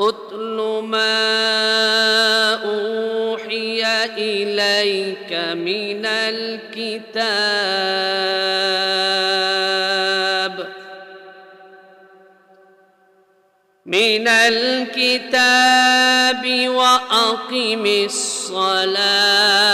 اتل ما اوحي اليك من الكتاب من الكتاب واقم الصلاه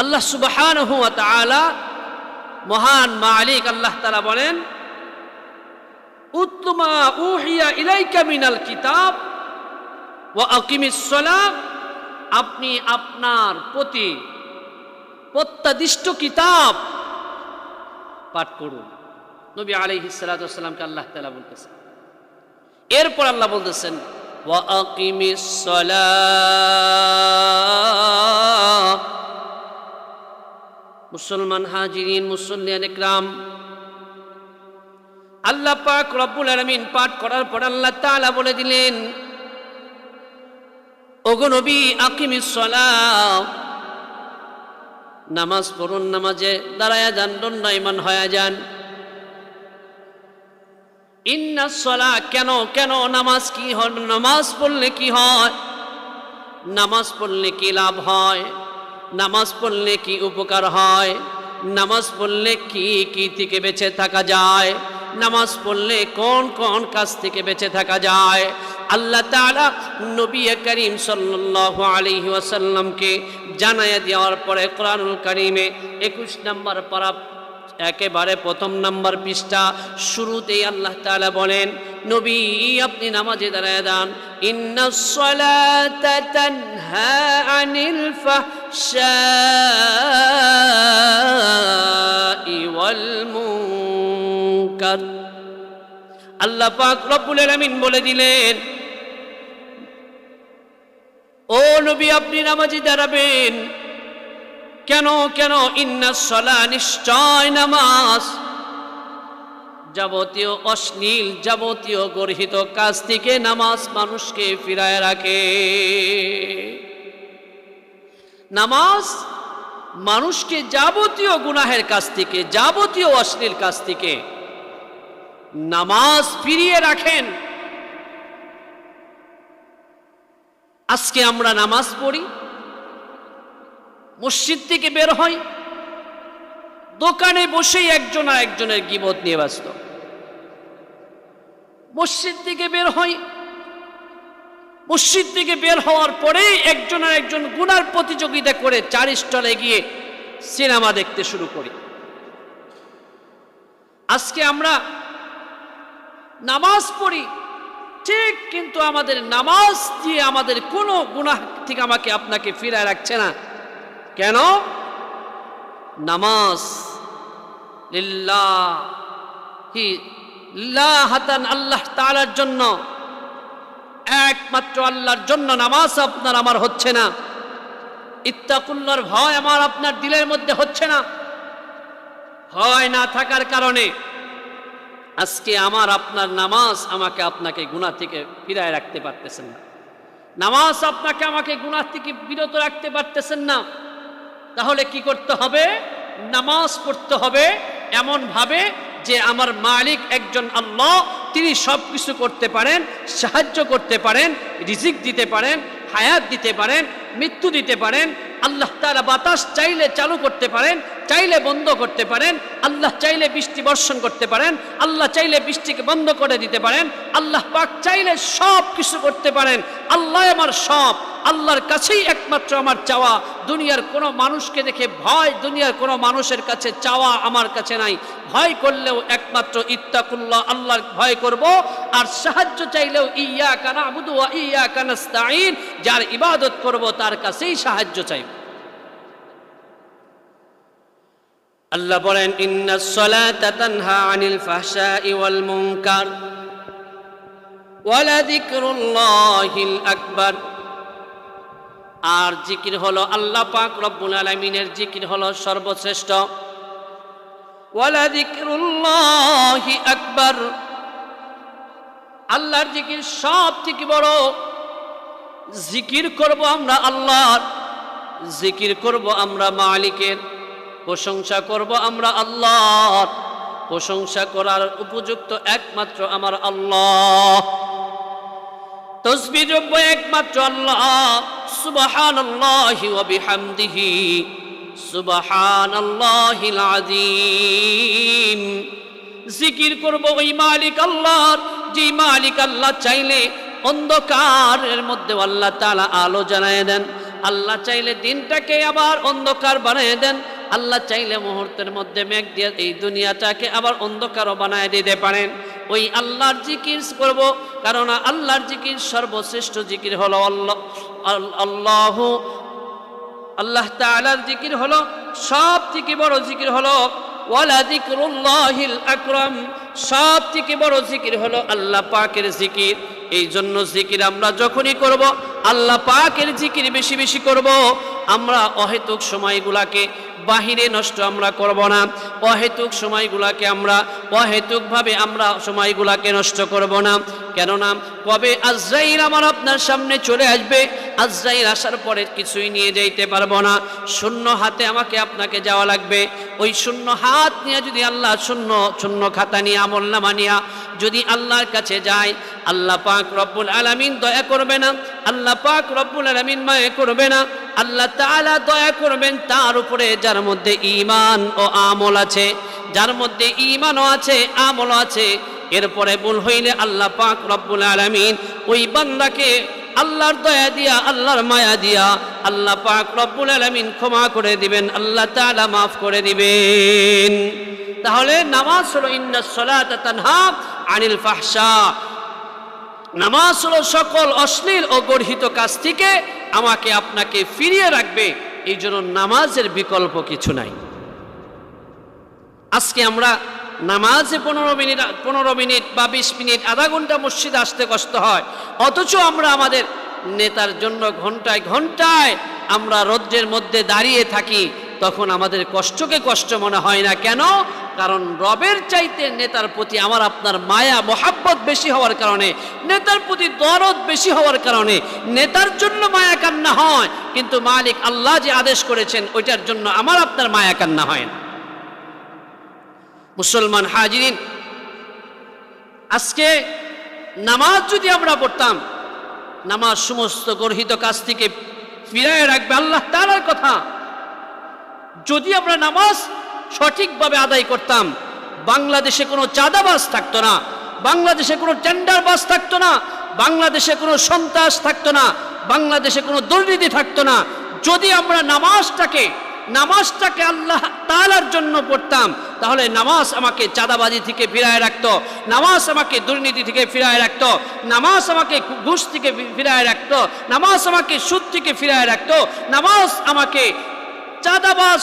আল্লাহ সুবহানাহু ওয়া তাআলা, মহান মালিক আল্লাহ তাআলা বলেন, উত্তমা উহিয়া ইলাইকা মিনাল কিতাব ওয়া আকিমিস সালাহ আপনি আপনার প্রতি প্রত্যাদিষ্ট কিতাব পাঠ করুন। নবী আলাইহিস সালাতু আল্লাহ তাআলা বলতেছেন। এরপর আল্লাহ বলতেছেন, ওয়া আকিমিস মুসলমান হাজিরিন, মুসল্লিয়ান একরাম। আল্লাহ পাক রব্বুল আলামিন পাঠ করার পর আল্লাহ তালা বলে দিলেন, ওগো নবী, আকিমিস নামাজ পড়ুন, নামাজে দাঁড়ায়া যান, দণ্ডায়মান হয়ে যান। ইন্না সলা কেন কেন নামাজ কি হয়? নামাজ পড়লে কি হয়? নামাজ পড়লে কি লাভ হয়? নামাজ পড়লে কি উপকার হয়? নামাজ পড়লে কি কি থেকে বেঁচে থাকা যায়? নামাজ পড়লে কোন কোন কাজ থেকে বেঁচে থাকা যায়? আল্লাহ তালা নবী করিম সাল্লু আলহি ওয়াসাল্লামকে জানাইয়া দেওয়ার পরে কোরআনুল করিমে একুশ নম্বর পারা একেবারে প্রথম নাম্বার পৃষ্ঠা। শুরুতেই আল্লাহ তালা বলেন, নবী, আপনি নামাজে দাঁড়ায় দান আনিল আল্লাহ পাক রব্বুল আলামিন বলে দিলেন, ও নবী, আপনি নামাজে দাঁড়াবেন। কেন কেন? ইন্না সলা নিশ্চয় নামাজ। যাবতীয় অশ্লীল, যাবতীয় গর্হিত কাজ থেকে নামাজ মানুষকে ফিরায় রাখে। নামাজ মানুষকে যাবতীয় গুনাহের কাছ থেকে, যাবতীয় অশ্লীল কাজ থেকে নামাজ ফিরিয়ে রাখেন। আজকে আমরা নামাজ পড়ি মসজিদ থেকে বের হয়। দোকানে বসেই একজন আর একজনের গিবত নিয়ে ব্যস্ত। মসজিদ থেকে বের হয়। মসজিদ থেকে বের হওয়ার পরেই একজন আর একজন গুনার প্রতিযোগিতা করে চার স্টলে গিয়ে সিনেমা দেখতে শুরু করি। আজকে আমরা নামাজ পড়ি। ঠিক কিন্তু আমাদের নামাজ দিয়ে আমাদের কোনো গুনাহ থেকে আমাকে আপনাকে ফিরায় রাখছে না। কেন? নামাজ। আল্লাহ তাআলার জন্য। একমাত্র আল্লাহর জন্য নামাজ আপনার আমার হচ্ছে না। ইত্তাকুল্লার ভয় আমার আপনার দিলের মধ্যে হচ্ছে না। ভয় না থাকার কারণে আজকে আমার আপনার নামাজ আমাকে আপনাকে গুনাহ থেকে ফিরায় রাখতে পারতেছেন না। নামাজ আপনাকে আমাকে গুনাহ থেকে বিরত রাখতে পারতেছেন না। তাহলে কি করতে হবে? নামাজ পড়তে হবে এমন ভাবে যে আমার মালিক একজন আল্লাহ, তিনি সব কিছু করতে পারেন, সাহায্য করতে পারেন, রিজিক দিতে পারেন, হায়াত দিতে পারেন, মৃত্যু দিতে পারেন, আল্লাহ তারা বাতাস চাইলে চালু করতে পারেন, চাইলে বন্ধ করতে পারেন, আল্লাহ চাইলে বৃষ্টি বর্ষণ করতে পারেন, আল্লাহ চাইলে বৃষ্টিকে বন্ধ করে দিতে পারেন, আল্লাহ পাক চাইলে সব কিছু করতে পারেন, আল্লাহ আমার সব। আল্লাহর কাছেই একমাত্র আমার চাওয়া। দুনিয়ার কোনো মানুষকে দেখে ভয়, দুনিয়ার কোনো মানুষের কাছে চাওয়া আমার কাছে নাই। ভয় করলেও একমাত্র ইত্তাকুল্লাহ, আল্লাহর ভয় করব। আর সাহায্য চাইলেও ইয়া কানা আবুদু ইয়া কানাস্তাইন যার ইবাদত করব তার কাছেই সাহায্য চাইব। আল্লাহ বলেন, ইন্না সলাতা তানহা আনিল ফাহশা ওয়াল মুনকার ওয়ালা যিকরুল্লাহিল আকবার। আর জিকির হলো আল্লাহ পাক রব্বুল আলামিনের জিকির হলো সর্বশ্রেষ্ঠ। ওয়ালা আকবার। আল্লাহর জিকির সব থেকে বড়। জিকির করব আমরা আল্লাহর, জিকির করব আমরা মালিকের, প্রশংসা করব আমরা আল্লাহর, প্রশংসা করার উপযুক্ত একমাত্র আমার আল্লাহ। তসবি যোগ্য একমাত্র আল্লাহ। সুবহানাল্লাহি ওয়া বিহামদিহি, সুবহানাল্লাহিল আযীম। জিকির করব ওই মালিক আল্লাহর, যে মালিক আল্লাহ চাইলে অন্ধকারের মধ্যে আল্লাহ তাআলা আলো জ্বালায় দেন। আল্লাহ চাইলে দিনটাকে আবার অন্ধকার বানিয়ে দেন। আল্লাহ চাইলে মুহূর্তের মধ্যে মেঘ দিয়ে এই দুনিয়াটাকে আবার অন্ধকারও বানায় দিতে পারেন। ওই আল্লাহর জিকির করব কারণ আল্লাহর জিকির সর্বশ্রেষ্ঠ জিকির হলো আল্লাহ। আল্লাহ আল্লাহ তাআলার জিকির হলো, সব থেকে বড় জিকির হলো, ওয়ালা যিকরুল্লাহিল আকরাম, সব থেকে বড় জিকির হলো আল্লাহ পাকের জিকির। এই জন্য জিকির আমরা যখনই করব, আল্লাহ পাকের জিকির বেশি বেশি করব, আমরা অহেতুক সময়গুলাকে বাহিরে নষ্ট আমরা করব না, অহেতুক সময়গুলাকে আমরা, অহেতুকভাবে আমরা সময়গুলাকে নষ্ট করব না। কেননা কবে আজরাইল আমার আপনার সামনে চলে আসবে আজরাইল আসার পরে কিছুই নিয়ে যাইতে পারব না। শূন্য হাতে আমাকে আপনাকে যাওয়া লাগবে। ওই শূন্য হাত নিয়ে যদি আল্লাহ শূন্য শূন্য খাতা নিয়ে আমল না মানিয়া যদি আল্লাহর কাছে যায়, আল্লাহ পাক রব্বুল আলামিন দয়া করবে না, আল্লাহ পাক রব্বুল আলামিন মায়া করবে না, আল্লাহ তাআলা দয়া করবেন তার উপরে যার মধ্যে ঈমান ও আমল আছে, যার মধ্যে ঈমানও আছে, আমলও আছে। এরপরে ভুল হইলে আল্লাহ পাক রব্বুল আলামিন ওই বান্দাকে আল্লাহর দয়া দিয়া, আল্লাহর মায়া দিয়া আল্লাহ পাক রব্বুল আলামিন ক্ষমা করে দিবেন, আল্লাহ তাআলা মাফ করে দিবেন। তাহলে নামাজ হলো ইন্না সলাত তানহা আনিল ফাহশা। নামাজ হলো সকল অশ্লীল ও গর্হিত কাজ থেকে আমাকে আপনাকে ফিরিয়ে রাখবে, এই জন্য নামাজের বিকল্প কিছু নাই। আজকে আমরা নামাজে পনেরো মিনিট পনেরো মিনিট বা বিশ মিনিট, আধা ঘণ্টা মসজিদে আসতে কষ্ট হয়। অথচ আমরা আমাদের নেতার জন্য ঘন্টায় ঘন্টায় আমরা রৌদ্রের মধ্যে দাঁড়িয়ে থাকি, তখন আমাদের কষ্টকে কষ্ট মনে হয় না। কেন? কারণ রবের চাইতে নেতার প্রতি আমার আপনার মায়া, মোহাব্বত বেশি হওয়ার কারণে, নেতার প্রতি দরদ বেশি হওয়ার কারণে নেতার জন্য মায়া কান্না হয়। কিন্তু মালিক আল্লাহ যে আদেশ করেছেন, ওইটার জন্য আমার আপনার মায়া কান্না হয় না। মুসলমান হাজিরিন, আজকে নামাজ যদি আমরা পড়তাম, নামাজ সমস্ত গর্হিত কাজ থেকে ফিরায় রাখবে আল্লাহ তালার কথা। যদি আমরা নামাজ সঠিকভাবে আদায় করতাম, বাংলাদেশে কোনো চাঁদাবাজ থাকতো না, বাংলাদেশে কোনো টেন্ডার বাস থাকতো না, বাংলাদেশে কোনো সন্ত্রাস থাকতো না, বাংলাদেশে কোনো দুর্নীতি থাকতো না, যদি আমরা নামাজটাকে নামাজটাকে আল্লাহ তালার জন্য পড়তাম, তাহলে নামাজ আমাকে চাঁদাবাজি থেকে ফিরায় রাখতো, নামাজ আমাকে দুর্নীতি থেকে ফিরায় রাখতো, নামাজ আমাকে ঘুষ থেকে ফিরায় রাখতো, নামাজ আমাকে সুদ থেকে ফিরায় রাখতো, নামাজ আমাকে চাঁদাবাজ,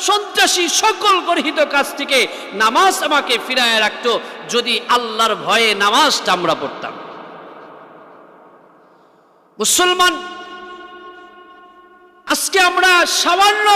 সন্ত্রাসী সকল গর্হিত কাজ থেকে নামাজ আমাকে ফিরায় রাখতো, যদি আল্লাহর ভয়ে নামাজটা আমরা পড়তাম। মুসলমান আজকে আমরা সামান্য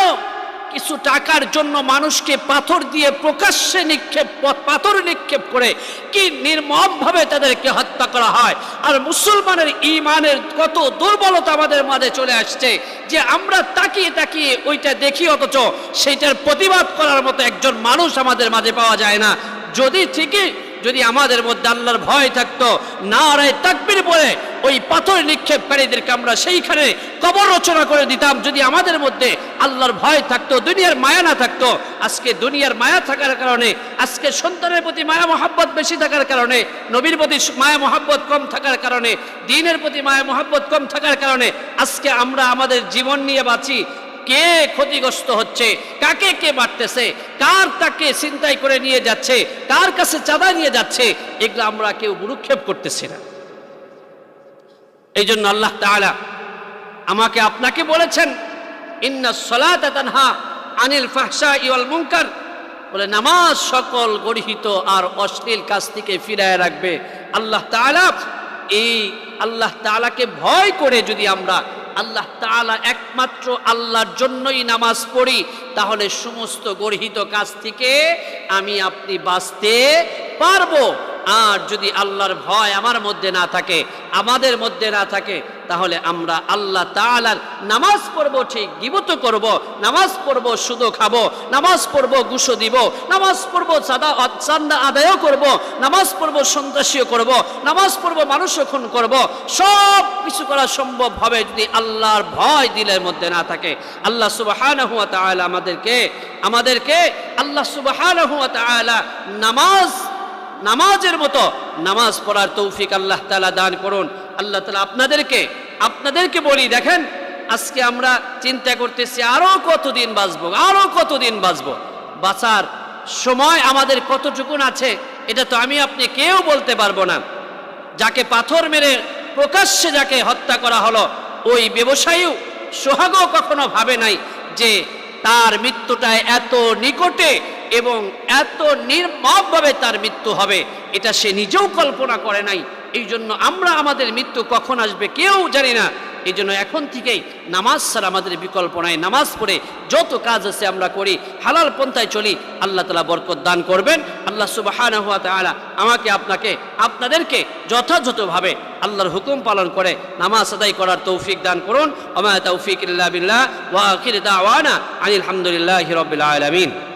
কিছু টাকার জন্য মানুষকে পাথর দিয়ে প্রকাশ্যে নিক্ষেপ পাথর নিক্ষেপ করে কি নির্মমভাবে তাদেরকে হত্যা করা হয়। আর মুসলমানের ইমানের কত দুর্বলতা আমাদের মাঝে চলে আসছে যে আমরা তাকিয়ে তাকিয়ে ওইটা দেখি অথচ সেইটার প্রতিবাদ করার মতো একজন মানুষ আমাদের মাঝে পাওয়া যায় না। যদি ঠিকই যদি আমাদের মধ্যে আল্লাহর ভয় থাকতো না রায় তাকবির বলে ওই পাথর নিক্ষেপকারীদেরকে আমরা সেইখানে কবর রচনা করে দিতাম। যদি আমাদের মধ্যে আল্লাহর ভয় থাকতো, দুনিয়ার মায়া না থাকতো, আজকে দুনিয়ার মায়া থাকার কারণে, আজকে সন্তানের প্রতি মায়া মহাব্বত বেশি থাকার কারণে, নবীর প্রতি মায়া মহাব্বত কম থাকার কারণে, দিনের প্রতি মায়া মহাব্বত কম থাকার কারণে, আজকে আমরা আমাদের জীবন নিয়ে বাঁচি। কে ক্ষতিগ্রস্ত হচ্ছে? কাকে কে বাড়তেছে? কার তাকে চিন্তাই করে নিয়ে যাচ্ছে? কার কাছে চাঁদা নিয়ে যাচ্ছে? এগুলো আমরা কেউ গুরুক্ষেপ করতেছি না। এই জন্য আল্লাহ তাআলা আমাকে আপনাকে বলেছেন, ইন্না সলাতা তানহা আনিল ফাহশা ইওয়াল মুনকার। বলে, নামাজ সকল গর্হিত আর অশ্লীল কাজ থেকে ফিরায় রাখবে। আল্লাহ তাআলা, এই আল্লাহ তাআলাকে ভয় করে যদি আমরা আল্লাহ তালা একমাত্র আল্লাহর জন্যই নামাজ পড়ি, তাহলে সমস্ত গর্হিত কাজ থেকে আমি আপনি বাঁচতে পারব। আর যদি আল্লাহর ভয় আমার মধ্যে না থাকে, আমাদের মধ্যে না থাকে, তাহলে আমরা আল্লাহ তাআলার নামাজ পড়ব ঠিক, গিবত করব, নামাজ পড়ব সুদো খাব, নামাজ পড়ব গুসো দিব, নামাজ পড়ব চাঁদা চান্দা আদায়ও করব, নামাজ পড়ব, সন্ত্রাসীও করব, নামাজ পড়ব, মানুষও খুন করব, সব কিছু করা সম্ভব হবে যদি আল্লাহর ভয় দিলের মধ্যে না থাকে। আল্লাহ সুবহানাহু ওয়া তাআলা আমাদেরকে আমাদেরকে আল্লাহ সুবহানাহু ওয়া তাআলা নামাজ নামাজের মতো নামাজ পড়ার তৌফিক আল্লাহ তাআলা দান করুন। আল্লাহ তাআলা আপনাদেরকে আপনাদেরকে বলি, দেখেন, আজকে আমরা চিন্তা করতেছি আরও কতদিন বাঁচবো, আরও কতদিন বাঁচবো। বাঁচার সময় আমাদের কতটুকুন আছে, এটা তো আমি আপনি কেউ বলতে পারব না। যাকে পাথর মেরে প্রকাশ্যে যাকে হত্যা করা হলো, ওই ব্যবসায়ীও সোহাগও কখনো ভাবে নাই যে তার মৃত্যুটা এত নিকটে এবং এত নির্মমভাবে তার মৃত্যু হবে, এটা সে নিজেও কল্পনা করে নাই। এই জন্য আমরা আমাদের মৃত্যু কখন আসবে কেউ জানি না। এই জন্য এখন থেকেই নামাজ ছাড়া আমাদের বিকল্প নাই। নামাজ পড়ে যত কাজ আছে আমরা করি, হালাল পন্থায় চলি, আল্লাহ তালা বরকত দান করবেন। আল্লাহ সুবাহানা হুয়া তাআলা আমাকে, আপনাকে, আপনাদেরকে যথাযথভাবে আল্লাহর হুকুম পালন করে, নামাজ আদায় করার তৌফিক দান করুন। আমা তৌফিক ইল্লা ওয়া আখির দাওয়ানা আনিল হামদুলিল্লাহি রাব্বিল আলামিন।